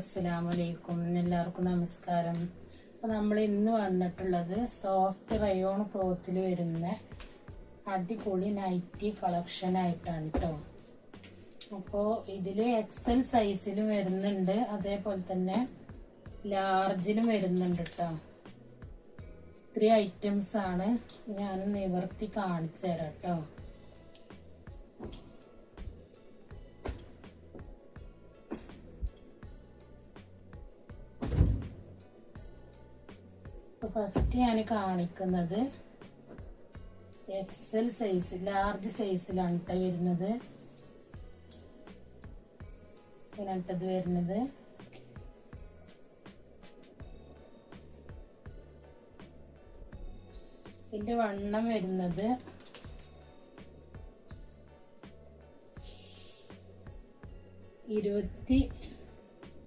അസ്സലാമലൈക്കും എല്ലാവർക്കും നമസ്കാരം. നമ്മൾ ഇന്ന് വന്നിട്ടുള്ളത് സോഫ്റ്റ് റയോൺ ക്ലോത്തിൽ വരുന്ന അടിപൊളി നൈറ്റി കളക്ഷൻ ആയിട്ടാണ് കേട്ടോ അപ്പോൾ ഇതിൽ എക്സൽ സൈസിലും വരുന്നുണ്ട്. അതേപോലെ തന്നെ ലാർജിലും വരുന്നുണ്ട് കേട്ടോ ഇത്രയും ഐറ്റംസാണ് ഞാൻ നിവർത്തി കാണിച്ചു തരാം കേട്ടോ ഫസ്റ്റ് ഞാൻ കാണിക്കുന്നത് എക്സൽ സൈസ് ലാർജ് സൈസിലാണ് കേട്ടോ വരുന്നത്. ഇങ്ങനട്ടത് വരുന്നത്. ഇതിന്റെ വണ്ണം വരുന്നത് ഇരുപത്തി